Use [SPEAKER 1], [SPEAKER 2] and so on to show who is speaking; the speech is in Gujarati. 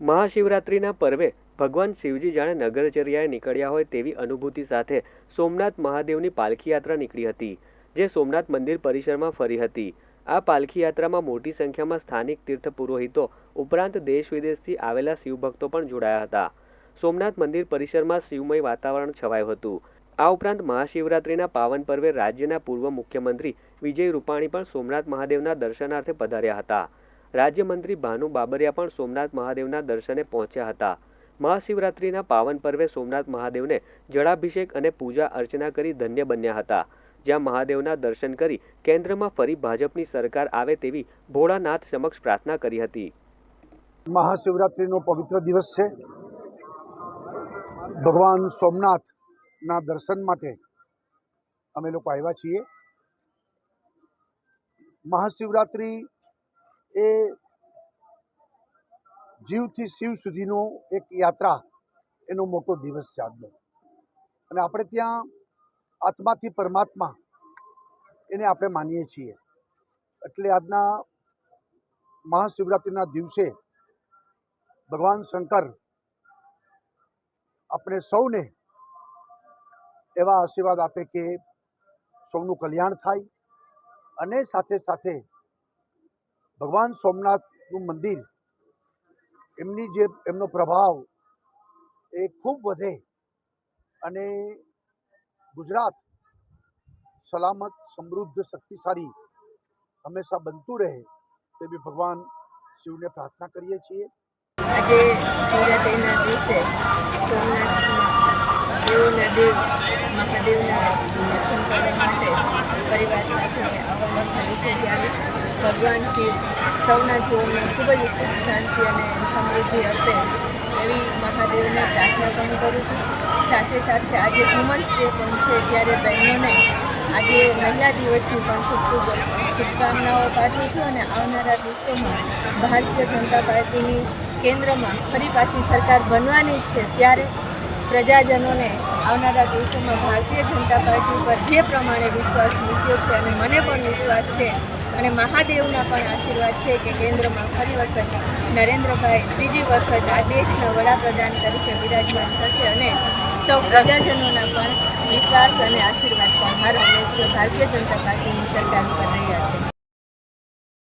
[SPEAKER 1] મહાશિવરાત્રિના પર્વે ભગવાન શિવજી જાણે નગરચર્યાએ નીકળ્યા હોય તેવી અનુભૂતિ સાથે સોમનાથ મહાદેવની પાલખી યાત્રા નીકળી હતી, જે સોમનાથ મંદિર પરિસરમાં ફરી હતી. આ પાલખી યાત્રામાં મોટી સંખ્યામાં સ્થાનિક તીર્થ પુરોહિતો ઉપરાંત દેશ વિદેશથી આવેલા શિવભક્તો પણ જોડાયા હતા. સોમનાથ મંદિર પરિસરમાં શિવમય વાતાવરણ છવાયું હતું. આ ઉપરાંત મહાશિવરાત્રિના પાવન પર્વે રાજ્યના પૂર્વ મુખ્યમંત્રી વિજય રૂપાણી પણ સોમનાથ મહાદેવના દર્શનાર્થે પધાર્યા હતા. રાજ્યમંત્રી ભાનુ બાબરિયા પણ સોમનાથ મહાદેવના દર્શને પહોંચ્યા હતા. મહાશિવરાત્રિના પાવન પર્વે સોમનાથ મહાદેવને જળાભિષેક અને પૂજા અર્ચના કરી ધન્ય બન્યા હતા. જ્યાં મહાદેવના દર્શન કરી કેન્દ્રમાં ફરી ભાજપની સરકાર આવે તેવી ભોળાનાથ સમક્ષ પ્રાર્થના કરી હતી.
[SPEAKER 2] મહાશિવરાત્રિનો પવિત્ર દિવસ છે. ભગવાન સોમનાથના દર્શન માટે અમે લોકો આવ્યા છીએ. મહાશિવરાત્રિ એ જીવથી શિવ સુધીનો એક યાત્રા, એનો મોટો દિવસ છે આજનો. અને આપણે ત્યાં આત્માથી પરમાત્મા એને આપણે માનીએ છીએ. એટલે આજના મહાશિવરાત્રિના દિવસે ભગવાન શંકર આપણે સૌને એવા આશીર્વાદ આપે કે સૌનું કલ્યાણ થાય અને સાથે સાથે ભગવાન સોમનાથનું મંદિર, એમની જે, એમનો પ્રભાવ એ ખૂબ વધે અને ગુજરાત સલામત, સમૃદ્ધ, શક્તિશાળી હંમેશા બનતું રહે તેવી ભગવાન શિવને પ્રાર્થના કરીએ છીએ.
[SPEAKER 3] આજે શિવરાત્રિના દિવસે સોમનાથમાં દેવોના દેવ, મહાદેવના દર્શન કરવા માટે પરિવાર સાથે આવવાનું થયું છે ત્યારે ભગવાન શિવ સૌના જીવનમાં ખૂબ જ સુખ, શાંતિ અને સમૃદ્ધિ આપે એવી મહાદેવને પ્રાર્થના પણ કરું છું. સાથે સાથે આજે વુમન્સ ડે પણ છે ત્યારે બહેનોને આજે મહિલા દિવસની પણ ખૂબ ખૂબ શુભકામનાઓ પાઠવું છું અને આવનારા દિવસોમાં ભારતીય જનતા પાર્ટીની કેન્દ્રમાં ફરી પાછી સરકાર બનવાની જ છે. ત્યારે પ્રજાજનોને આવનારા દિવસોમાં ભારતીય જનતા પાર્ટી પર જે પ્રમાણે વિશ્વાસ મૂક્યો છે અને મને પણ વિશ્વાસ છે અને મહાદેવના પણ આશીર્વાદ છે કે કેન્દ્રમાં ફરી વખત નરેન્દ્રભાઈ ત્રીજી વખત આ દેશના વડાપ્રધાન તરીકે બિરાજમાન થશે અને સૌ પ્રજાજનોના પણ વિશ્વાસ અને આશીર્વાદ પણ મારો દેશ ભારતીય જનતા પાર્ટીની સરકાર પર રહ્યા છે.